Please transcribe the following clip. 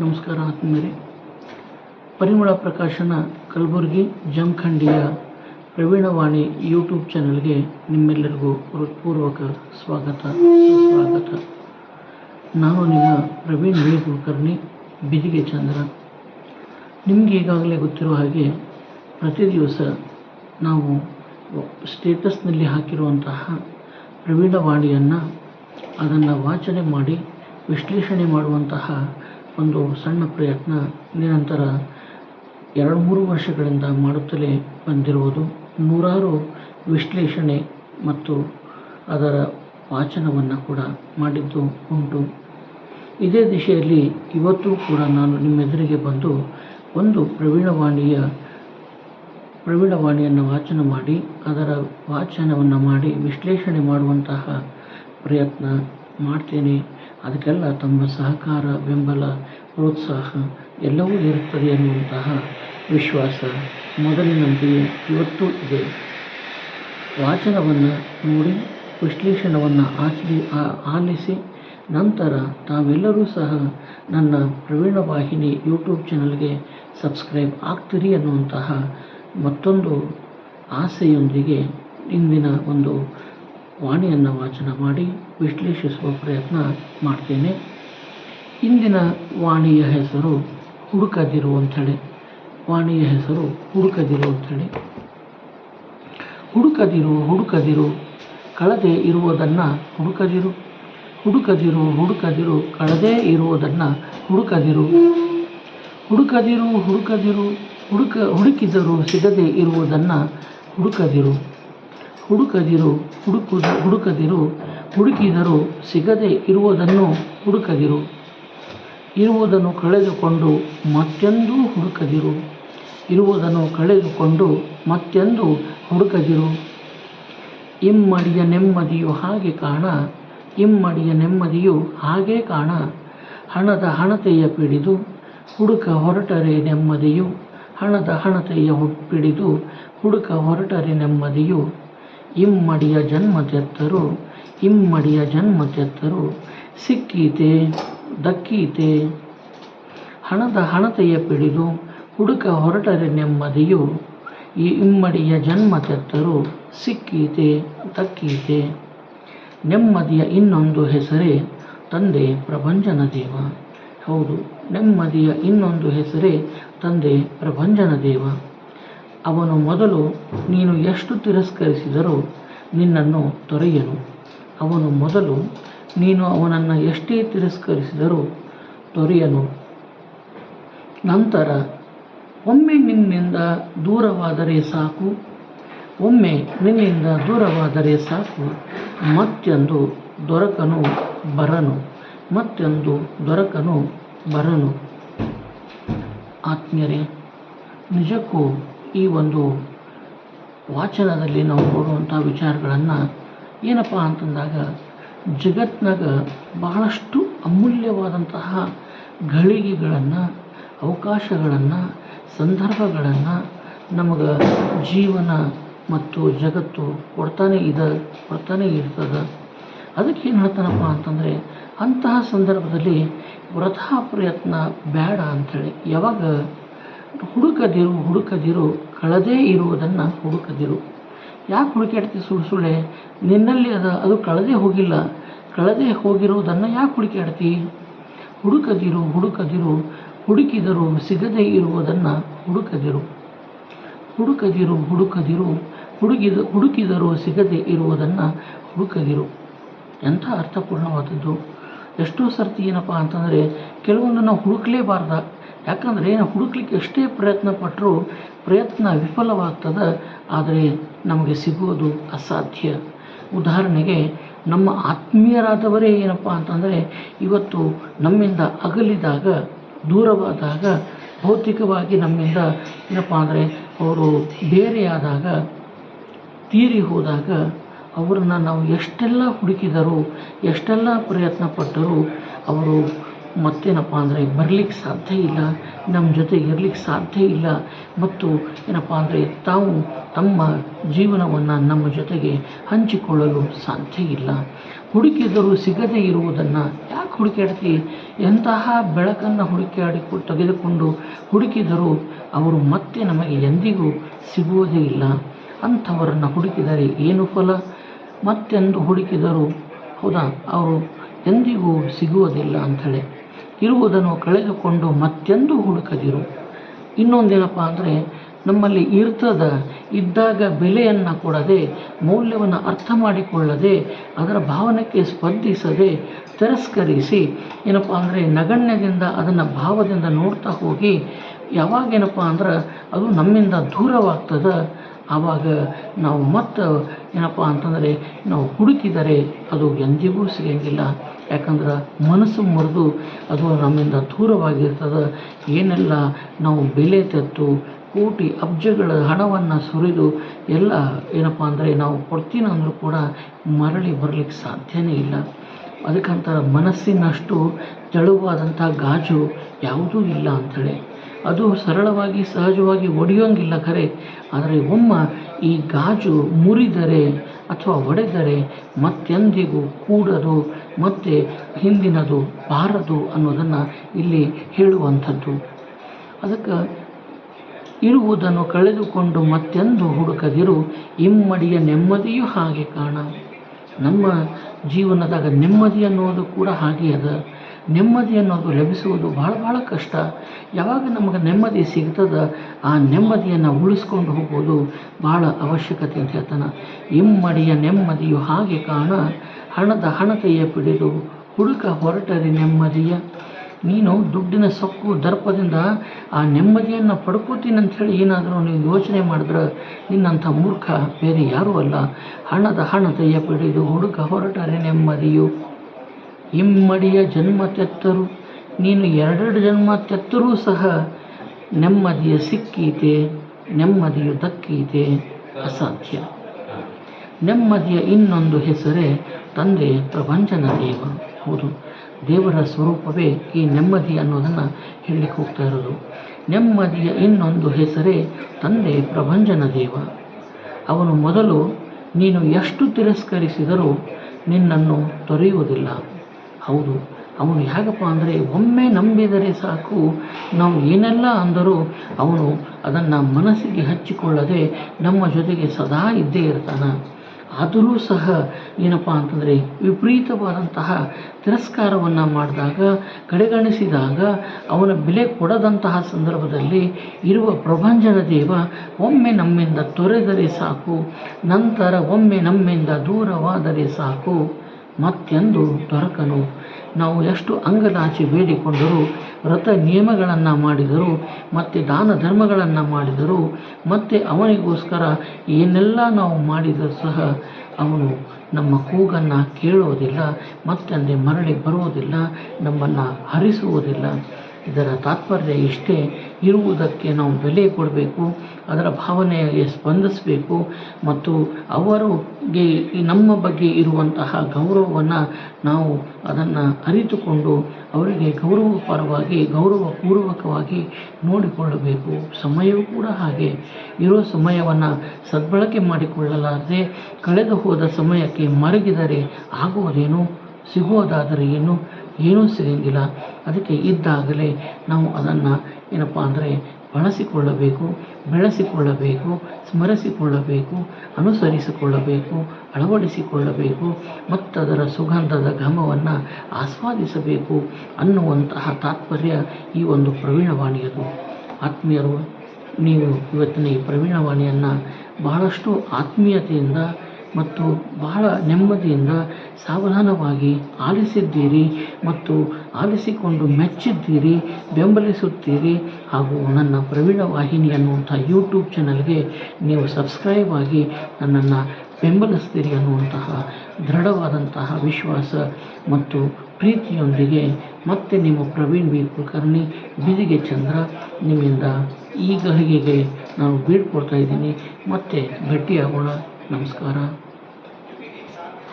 ನಮಸ್ಕಾರ ಆತ್ಮೀಯರೇ ಪರಿಮಳ ಪ್ರಕಾಶನ ಕಲಬುರಗಿ ಜಮಖಂಡಿಯ ಪ್ರವೀಣವಾಣಿ ಯೂಟ್ಯೂಬ್ ಚಾನಲ್ಗೆ ನಿಮ್ಮೆಲ್ಲರಿಗೂ ಹೃತ್ಪೂರ್ವಕ ಸ್ವಾಗತ, ಸುಸ್ವಾಗತ. ನಾನು ನಿಮ್ಮ ಪ್ರವೀಣ್ ವಿ ಕುಲಕರ್ಣಿ ಬಿದಿಗೆ ಚಂದ್ರ. ನಿಮಗೆ ಈಗಾಗಲೇ ಗೊತ್ತಿರುವ ಹಾಗೆ ಪ್ರತಿ ದಿವಸ ನಾವು ಸ್ಟೇಟಸ್ನಲ್ಲಿ ಹಾಕಿರುವಂತಹ ಪ್ರವೀಣವಾಣಿಯನ್ನು ಅದನ್ನು ವಾಚನೆ ಮಾಡಿ, ವಿಶ್ಲೇಷಣೆ ಮಾಡುವಂತಹ ಒಂದು ಸಣ್ಣ ಪ್ರಯತ್ನ ನಿರಂತರ ಎರಡು ಮೂರು ವರ್ಷಗಳಿಂದ ಮಾಡುತ್ತಲೇ ಬಂದಿರುವುದು. ನೂರಾರು ವಿಶ್ಲೇಷಣೆ ಮತ್ತು ಅದರ ವಾಚನವನ್ನು ಕೂಡ ಮಾಡಿದ್ದು ಉಂಟು. ಇದೇ ದಿಶೆಯಲ್ಲಿ ಇವತ್ತು ಕೂಡ ನಾನು ನಿಮ್ಮೆದುರಿಗೆ ಬಂದು ಒಂದು ಪ್ರವೀಣವಾಣಿಯ, ಪ್ರವೀಣವಾಣಿಯನ್ನು ವಾಚನ ಮಾಡಿ, ಅದರ ವಾಚನವನ್ನು ಮಾಡಿ ವಿಶ್ಲೇಷಣೆ ಮಾಡುವಂತಹ ಪ್ರಯತ್ನ ಮಾಡ್ತೇನೆ. ಅದಕ್ಕೆಲ್ಲ ತಮ್ಮ ಸಹಕಾರ, ಬೆಂಬಲ, ಪ್ರೋತ್ಸಾಹ ಎಲ್ಲವೂ ಇರುತ್ತದೆ ಎನ್ನುವಂತಹ ವಿಶ್ವಾಸ ಮೊದಲಿನಂತೆಯೇ ಇವತ್ತು ಇದೆ. ವಾಚನವನ್ನು ನೋಡಿ, ವಿಶ್ಲೇಷಣವನ್ನು ಆಚರಿ ಆಲಿಸಿ, ನಂತರ ತಾವೆಲ್ಲರೂ ಸಹ ನನ್ನ ಪ್ರವೀಣ ವಾಹಿನಿ ಯೂಟ್ಯೂಬ್ ಚಾನಲ್ಗೆ ಸಬ್ಸ್ಕ್ರೈಬ್ ಆಗ್ತೀರಿ ಅನ್ನುವಂತಹ ಮತ್ತೊಂದು ಆಸೆಯೊಂದಿಗೆ ಇಂದಿನ ಒಂದು ವಾಣಿಯನ್ನು ವಾಚನ ಮಾಡಿ ವಿಶ್ಲೇಷಿಸುವ ಪ್ರಯತ್ನ ಮಾಡ್ತೇನೆ. ಇಂದಿನ ವಾಣಿಯ ಹೆಸರು ಹುಡುಕದಿರು ಅಂಥೇಳಿ. ವಾಣಿಯ ಹೆಸರು ಹುಡುಕದಿರು ಅಂಥೇಳಿ. ಹುಡುಕದಿರು ಹುಡುಕದಿರು, ಕಳದೆ ಇರುವುದನ್ನು ಹುಡುಕದಿರು. ಹುಡುಕದಿರು ಹುಡುಕದಿರು, ಕಳದೇ ಇರುವುದನ್ನು ಹುಡುಕದಿರು. ಹುಡುಕದಿರು ಹುಡುಕದಿರು, ಹುಡುಕ, ಹುಡುಕಿದರೂ ಸಿಗದೆ ಇರುವುದನ್ನು ಹುಡುಕದಿರು. ಹುಡುಕದಿರು ಹುಡುಕು ಹುಡುಕದಿರು ಹುಡುಕಿದರೂ ಸಿಗದೆ ಇರುವುದನ್ನು ಹುಡುಕದಿರು. ಇರುವುದನ್ನು ಕಳೆದುಕೊಂಡು ಮತ್ತೆಂದೂ ಹುಡುಕದಿರು. ಇರುವುದನ್ನು ಕಳೆದುಕೊಂಡು ಮತ್ತೆಂದೂ ಹುಡುಕದಿರು. ಇಮ್ಮಡಿಯ ನೆಮ್ಮದಿಯು ಹಾಗೆ ಕಾಣ, ಇಮ್ಮಡಿಯ ನೆಮ್ಮದಿಯು ಹಾಗೆ ಕಾಣ. ಹಣದ ಹಣತೆಯ ಪಿಡಿದು ಹುಡುಕ ಹೊರಟರೆ ನೆಮ್ಮದಿಯು. ಹಣದ ಹಣತೆಯ ಪಿಡಿದು ಹುಡುಕ ಹೊರಟರೆ ನೆಮ್ಮದಿಯು. ಇಮ್ಮಡಿಯ ಜನ್ಮ ತೆತ್ತರು ಇಮ್ಮಡಿಯ ಜನ್ಮ ತೆತ್ತರು ಸಿಕ್ಕೀತೆ, ದಕ್ಕೀತೆ. ಹಣದ ಹಣತೆಯ ಪಿಡಿದು ಹುಡುಕ ಹೊರಟರೆ ನೆಮ್ಮದಿಯು. ಈ ಇಮ್ಮಡಿಯ ಜನ್ಮ ತೆತ್ತರು ಸಿಕ್ಕೀತೆ, ದಕ್ಕೀತೆ. ನೆಮ್ಮದಿಯ ಇನ್ನೊಂದು ಹೆಸರೇ ತಂದೆ ಪ್ರಭಂಜನ ದೇವ. ಹೌದು, ನೆಮ್ಮದಿಯ ಇನ್ನೊಂದು ಹೆಸರೇ ತಂದೆ ಪ್ರಭಂಜನ ದೇವ. ಅವನು ಮೊದಲು ನೀನು ಎಷ್ಟು ತಿರಸ್ಕರಿಸಿದರೂ ನಿನ್ನನ್ನು ತೊರೆಯನು. ಅವನು ಮೊದಲು, ನೀನು ಅವನನ್ನು ಎಷ್ಟೇ ತಿರಸ್ಕರಿಸಿದರೂ ತೊರೆಯನು. ನಂತರ, ಒಮ್ಮೆ ನಿನ್ನಿಂದ ದೂರವಾದರೆ ಸಾಕು, ಒಮ್ಮೆ ನಿನ್ನಿಂದ ದೂರವಾದರೆ ಸಾಕು, ಮತ್ತೆಂದು ದೊರಕನು ಬರನು, ಮತ್ತೊಂದು ದೊರಕನು ಬರನು. ಆತ್ಮೀಯರೇ, ನಿಜಕ್ಕೂ ಈ ಒಂದು ವಾಚನದಲ್ಲಿ ನಾವು ನೋಡುವಂಥ ವಿಚಾರಗಳನ್ನು ಏನಪ್ಪ ಅಂತಂದಾಗ ಜಗತ್ತಿನಾಗ ಬಹಳಷ್ಟು ಅಮೂಲ್ಯವಾದಂತಹ ಗಳಿಗೆಗಳನ್ನು ಅವಕಾಶಗಳನ್ನು, ಸಂದರ್ಭಗಳನ್ನು ನಮಗೆ ಜೀವನ ಮತ್ತು ಜಗತ್ತು ಕೊಡ್ತಾನೆ ಇದೆ, ಕೊಡ್ತಾನೆ ಇರ್ತದೆ. ಅದಕ್ಕೆ ಏನು ಹೇಳ್ತಾನಪ್ಪ ಅಂತಂದರೆ ಅಂತಹ ಸಂದರ್ಭದಲ್ಲಿ ವೃಥಾ ಪ್ರಯತ್ನ ಬೇಡ ಅಂಥೇಳಿ ಯಾವಾಗ ಹುಡುಕದಿರು ಹುಡುಕದಿರು ಕಳೆದೇ ಇರುವುದನ್ನು ಹುಡುಕದಿರು. ಯಾಕೆ ಹುಡುಕಾಡ್ತಿ ಸುಳ್ಳು ಸುಳ್ಳೆ? ನಿನ್ನಲ್ಲಿ ಅದ, ಅದು ಕಳೆದೇ ಹೋಗಿಲ್ಲ. ಕಳೆದೇ ಹೋಗಿರುವುದನ್ನು ಯಾಕೆ ಹುಡುಕಾಡ್ತಿ ಹುಡುಕದಿರು ಹುಡುಕದಿರು. ಹುಡುಕಿದರು ಸಿಗದೇ ಇರುವುದನ್ನು ಹುಡುಕದಿರು. ಹುಡುಕದಿರು ಹುಡುಕದಿರು. ಹುಡುಕಿದ ಹುಡುಕಿದರೂ ಸಿಗದೆ ಇರುವುದನ್ನು ಹುಡುಕದಿರು. ಎಂಥ ಅರ್ಥಪೂರ್ಣವಾದದ್ದು? ಎಷ್ಟೋ ಸರ್ತಿ ಏನಪ್ಪ ಅಂತಂದರೆ, ಕೆಲವೊಂದನ್ನು ಹುಡುಕಲೇಬಾರ್ದ. ಯಾಕಂದರೆ ನಾವು ಹುಡುಕ್ಲಿಕ್ಕೆ ಎಷ್ಟೇ ಪ್ರಯತ್ನ ಪಟ್ಟರೂ ಪ್ರಯತ್ನ ವಿಫಲವಾಗ್ತದೆ, ಆದರೆ ನಮಗೆ ಸಿಗೋದು ಅಸಾಧ್ಯ. ಉದಾಹರಣೆಗೆ, ನಮ್ಮ ಆತ್ಮೀಯರಾದವರೇ ಏನಪ್ಪ ಅಂತಂದರೆ, ಇವತ್ತು ನಮ್ಮಿಂದ ಅಗಲಿದಾಗ, ದೂರವಾದಾಗ, ಭೌತಿಕವಾಗಿ ನಮ್ಮಿಂದ ಏನಪ್ಪ ಅಂದರೆ, ಅವರು ಬೇರೆಯಾದಾಗ, ತೀರಿ ಹೋದಾಗ, ಅವರನ್ನು ನಾವು ಎಷ್ಟೆಲ್ಲ ಹುಡುಕಿದರೂ, ಎಷ್ಟೆಲ್ಲ ಪ್ರಯತ್ನ ಪಟ್ಟರೂ ಅವರು ಮತ್ತೇನಪ್ಪ ಅಂದರೆ ಬರಲಿಕ್ಕೆ ಸಾಧ್ಯ ಇಲ್ಲ ನಮ್ಮ ಜೊತೆ ಇರಲಿಕ್ಕೆ ಸಾಧ್ಯ ಇಲ್ಲ. ಮತ್ತು ಏನಪ್ಪ ಅಂದರೆ ತಾವು ತಮ್ಮ ಜೀವನವನ್ನು ನಮ್ಮ ಜೊತೆಗೆ ಹಂಚಿಕೊಳ್ಳಲು ಸಾಧ್ಯ ಇಲ್ಲ. ಹುಡುಕಿದರೂ ಸಿಗದೇ ಇರುವುದನ್ನು ಯಾಕೆ ಹುಡುಕಾಡ್ತಿ ಎಂತಹ ಬೆಳಕನ್ನು ಹುಡುಕಾಡಿ ತೆಗೆದುಕೊಂಡು ಹುಡುಕಿದರೂ ಅವರು ಮತ್ತೆ ನಮಗೆ ಎಂದಿಗೂ ಸಿಗುವುದೇ ಇಲ್ಲ. ಅಂಥವರನ್ನು ಹುಡುಕಿದರೆ ಏನು ಫಲ? ಮತ್ತೆಂದು ಹುಡುಕಿದರೂ, ಹೌದಾ, ಅವರು ಎಂದಿಗೂ ಸಿಗುವುದಿಲ್ಲ ಅಂಥೇಳಿ. ಇರುವುದನ್ನು ಕಳೆದುಕೊಂಡು ಮತ್ತೆಂದು ಹುಡುಕದಿರು. ಇನ್ನೊಂದೇನಪ್ಪ ಅಂದರೆ, ನಮ್ಮಲ್ಲಿ ಇರ್ತದ ಇದ್ದಾಗ ಬೆಲೆಯನ್ನು ಕೊಡದೆ, ಮೌಲ್ಯವನ್ನು ಅರ್ಥ ಮಾಡಿಕೊಳ್ಳದೆ, ಅದರ ಭಾವನೆಗೆ ಸ್ಪಂದಿಸದೆ ತಿರಸ್ಕರಿಸಿ, ಏನಪ್ಪ ಅಂದರೆ ನಗಣ್ಯದಿಂದ ಅದನ್ನು ಭಾವದಿಂದ ನೋಡ್ತಾ ಹೋಗಿ, ಯಾವಾಗೇನಪ್ಪ ಅಂದ್ರೆ ಅದು ನಮ್ಮಿಂದ ದೂರವಾಗ್ತದೆ ಆವಾಗ ನಾವು ಮತ್ತೆ ಏನಪ್ಪ ಅಂತಂದರೆ ನಾವು ಹುಡುಕಿದರೆ ಅದು ಎಂದಿಗೂ ಸಿಗಂಗಿಲ್ಲ. ಯಾಕಂದ್ರೆ ಮನಸ್ಸು ಮುರಿದು ಅದು ನಮ್ಮಿಂದ ದೂರವಾಗಿರ್ತದೆ. ಏನೆಲ್ಲ ನಾವು ಬೆಲೆ ತೆತ್ತು, ಕೋಟಿ ಅಬ್ಜಗಳ ಹಣವನ್ನು ಸುರಿದು ಎಲ್ಲ ಏನಪ್ಪ ಅಂದರೆ ನಾವು ಕೊಡ್ತೀನಿ ಅಂದರೂ ಕೂಡ ಮರಳಿ ಬರಲಿಕ್ಕೆ ಸಾಧ್ಯನೇ ಇಲ್ಲ. ಅದಕ್ಕಂತ ಮನಸ್ಸಿನಷ್ಟು ತೆಳುವಾದಂಥ ಗಾಜು ಯಾವುದೂ ಇಲ್ಲ ಅಂಥೇಳಿ. ಅದು ಸರಳವಾಗಿ, ಸಹಜವಾಗಿ ಒಡೆಯೋಂಗಿಲ್ಲ ಖರೆ. ಆದರೆ ಒಮ್ಮ ಈ ಗಾಜು ಮುರಿದರೆ ಅಥವಾ ಒಡೆದರೆ ಮತ್ತೆಂದಿಗೂ ಕೂಡದು, ಮತ್ತೆ ಹಿಂದಿನದು ಬಾರದು ಅನ್ನೋದನ್ನು ಇಲ್ಲಿ ಹೇಳುವಂಥದ್ದು. ಅದಕ್ಕೆ ಇರುವುದನ್ನು ಕಳೆದುಕೊಂಡು ಮತ್ತೆಂದು ಹುಡುಕದಿರು, ಇಮ್ಮಡಿಯ ನೆಮ್ಮದಿಯೂ ಹಾಗೆ ಕಾಣ. ನಮ್ಮ ಜೀವನದಾಗ ನೆಮ್ಮದಿ ಅನ್ನೋದು ಕೂಡ ಹಾಗೆ ಅದ ನೆಮ್ಮದಿ ಅನ್ನೋದು ಲಭಿಸುವುದು ಭಾಳ ಭಾಳ ಕಷ್ಟ. ಯಾವಾಗ ನಮಗೆ ನೆಮ್ಮದಿ ಸಿಗ್ತದ, ಆ ನೆಮ್ಮದಿಯನ್ನು ಉಳಿಸ್ಕೊಂಡು ಹೋಗೋದು ಭಾಳ ಅವಶ್ಯಕತೆ ಅಂತ ಹೇಳ್ತಾನೆ. ಇಮ್ಮಡಿಯ ನೆಮ್ಮದಿಯು ಹಾಗೆ ಕಾಣ, ಹಣದ ಹಣತೆಯ ಪಿಡಿದು ಹುಡುಕ ಹೊರಟರೆ ನೆಮ್ಮದಿಯ. ನೀನು ದುಡ್ಡಿನ ಸೊಕ್ಕು ದರ್ಪದಿಂದ ಆ ನೆಮ್ಮದಿಯನ್ನು ಪಡ್ಕೋತೀನಿ ಅಂಥೇಳಿ ಏನಾದರೂ ನೀವು ಯೋಚನೆ ಮಾಡಿದ್ರೆ ನಿನ್ನಂಥ ಮೂರ್ಖ ಬೇರೆ ಯಾರೂ ಅಲ್ಲ. ಹಣದ ಹಣತೆಯ ಪಿಡಿದು ಹುಡುಕ ಹೊರಟರೆ ನೆಮ್ಮದಿಯು. ಇಮ್ಮಡಿಯ ಜನ್ಮ ತೆತ್ತರು ನೀನು ಎರಡೆರಡು ಜನ್ಮ ತೆತ್ತರೂ ಸಹ ನೆಮ್ಮದಿಯ ಸಿಕ್ಕೀತೆ, ನೆಮ್ಮದಿಯು ದಕ್ಕೀತೆ, ಅಸಾಧ್ಯ. ನೆಮ್ಮದಿಯ ಇನ್ನೊಂದು ಹೆಸರೇ ತಂದೆ ಪ್ರಭಂಜನ ದೇವ. ಹೌದು, ದೇವರ ಸ್ವರೂಪವೇ ಈ ನೆಮ್ಮದಿ ಅನ್ನೋದನ್ನು ಹೇಳಲಿಕ್ಕೆ ಹೋಗ್ತಾ ಇರೋದು. ನೆಮ್ಮದಿಯ ಇನ್ನೊಂದು ಹೆಸರೇ ತಂದೆ ಪ್ರಭಂಜನ ದೇವ. ಅವನು ಮೊದಲು ನೀನು ಎಷ್ಟು ತಿರಸ್ಕರಿಸಿದರೂ ನಿನ್ನನ್ನು ತೊರೆಯುವುದಿಲ್ಲ. ಹೌದು. ಅವನು ಹೇಗಪ್ಪ ಅಂದರೆ ಒಮ್ಮೆ ನಂಬಿದರೆ ಸಾಕು. ನಾವು ಏನೆಲ್ಲ ಅಂದರೂ ಅವನು ಅದನ್ನು ಮನಸ್ಸಿಗೆ ಹಚ್ಚಿಕೊಳ್ಳದೆ ನಮ್ಮ ಜೊತೆಗೆ ಸದಾ ಇದ್ದೇ ಇರ್ತಾನೆ. ಆದರೂ ಸಹ ಏನಪ್ಪ ಅಂತಂದರೆ ವಿಪರೀತವಾದಂತಹ ತಿರಸ್ಕಾರವನ್ನು ಮಾಡಿದಾಗ, ಕಡೆಗಣಿಸಿದಾಗ, ಅವನ ಬೆಲೆ ಕೊಡದಂತಹ ಸಂದರ್ಭದಲ್ಲಿ ಇರುವ ಪ್ರಭಂಜನ ದೇವ ಒಮ್ಮೆ ನಮ್ಮಿಂದ ತೊರೆದರೆ ಸಾಕು. ನಂತರ ಒಮ್ಮೆ ನಮ್ಮಿಂದ ದೂರವಾದರೆ ಸಾಕು. ಮತ್ತೆಂದು ದೊರಕನು ನಾವು ಎಷ್ಟು ಅಂಗಲಾಚಿ ಬೇಡಿಕೊಂಡರೂ ವ್ರತ ನಿಯಮಗಳನ್ನು ಮಾಡಿದರೂ, ಮತ್ತು ದಾನ ಧರ್ಮಗಳನ್ನು ಮಾಡಿದರೂ, ಮತ್ತು ಅವನಿಗೋಸ್ಕರ ಏನೆಲ್ಲ ನಾವು ಮಾಡಿದರೂ ಸಹ ಅವನು ನಮ್ಮ ಕೂಗನ್ನು ಕೇಳುವುದಿಲ್ಲ, ಮತ್ತಂದೆ ಮರಳಿ ಬರುವುದಿಲ್ಲ, ನಮ್ಮನ್ನು ಹರಿಸುವುದಿಲ್ಲ. ಇದರ ತಾತ್ಪರ್ಯ ಇಷ್ಟೇ. ಇರುವುದಕ್ಕೆ ನಾವು ಬೆಲೆ ಕೊಡಬೇಕು, ಅದರ ಭಾವನೆಗೆ ಸ್ಪಂದಿಸಬೇಕು ಮತ್ತು ಅವರಿಗೆ ನಮ್ಮ ಬಗ್ಗೆ ಇರುವಂತಹ ಗೌರವವನ್ನು ನಾವು ಅದನ್ನು ಅರಿತುಕೊಂಡು ಅವರಿಗೆ ಗೌರವಪರವಾಗಿ ಗೌರವಪೂರ್ವಕವಾಗಿ ನೋಡಿಕೊಳ್ಳಬೇಕು. ಸಮಯವೂ ಕೂಡ ಹಾಗೆ. ಇರೋ ಸಮಯವನ್ನು ಸದ್ಬಳಕೆ ಮಾಡಿಕೊಳ್ಳಲಾರದೆ ಕಳೆದು ಹೋದ ಸಮಯಕ್ಕೆ ಮರಗಿದರೆ ಆಗುವುದೇನು, ಸಿಗುವುದಾದರೆ ಏನು? ಏನೂ ಸಿಗಂಗಿಲ್ಲ ಅದಕ್ಕೆ ಇದ್ದಾಗಲೇ ನಾವು ಅದನ್ನು ಏನಪ್ಪ ಅಂದರೆ ಬಳಸಿಕೊಳ್ಳಬೇಕು, ಬೆಳೆಸಿಕೊಳ್ಳಬೇಕು, ಸ್ಮರಿಸಿಕೊಳ್ಳಬೇಕು, ಅನುಸರಿಸಿಕೊಳ್ಳಬೇಕು, ಅಳವಡಿಸಿಕೊಳ್ಳಬೇಕು ಮತ್ತು ಅದರ ಸುಗಂಧದ ಘಮವನ್ನು ಆಸ್ವಾದಿಸಬೇಕು ಅನ್ನುವಂತಹ ತಾತ್ಪರ್ಯ ಈ ಒಂದು ಪ್ರವೀಣವಾಣಿಯದು ಆತ್ಮೀಯರು, ನೀವು ಇವತ್ತಿನ ಈ ಪ್ರವೀಣವಾಣಿಯನ್ನು ಬಹಳಷ್ಟು ಆತ್ಮೀಯತೆಯಿಂದ ಮತ್ತು ಬಹಳ ನೆಮ್ಮದಿಯಿಂದ ಸಾವಧಾನವಾಗಿ ಆಲಿಸಿದ್ದೀರಿ ಮತ್ತು ಆಲಿಸಿಕೊಂಡು ಮೆಚ್ಚಿದ್ದೀರಿ, ಬೆಂಬಲಿಸುತ್ತೀರಿ. ಹಾಗೂ ನನ್ನ ಪ್ರವೀಣ ವಾಹಿನಿ ಅನ್ನುವಂಥ ಯೂಟ್ಯೂಬ್ ಚಾನಲ್ಗೆ ನೀವು ಸಬ್ಸ್ಕ್ರೈಬ್ ಆಗಿ ನನ್ನನ್ನು ಬೆಂಬಲಿಸ್ತೀರಿ ಅನ್ನುವಂತಹ ದೃಢವಾದಂತಹ ವಿಶ್ವಾಸ ಮತ್ತು ಪ್ರೀತಿಯೊಂದಿಗೆ ಮತ್ತೆ ನಿಮ್ಮ ಪ್ರವೀಣ್ ವಿ ಕುಲಕರ್ಣಿ ಬಿದಿಗೆ ಚಂದ್ರ, ನಿಮ್ಮಿಂದ ಈ ಗಳಿಗೆಗೆ ನಾನು ಬೀಳ್ಕೊಡ್ತಾ ಇದ್ದೀನಿ. ಮತ್ತೆ ಭೇಟಿಯಾಗೋಣ. ನಮಸ್ಕಾರ.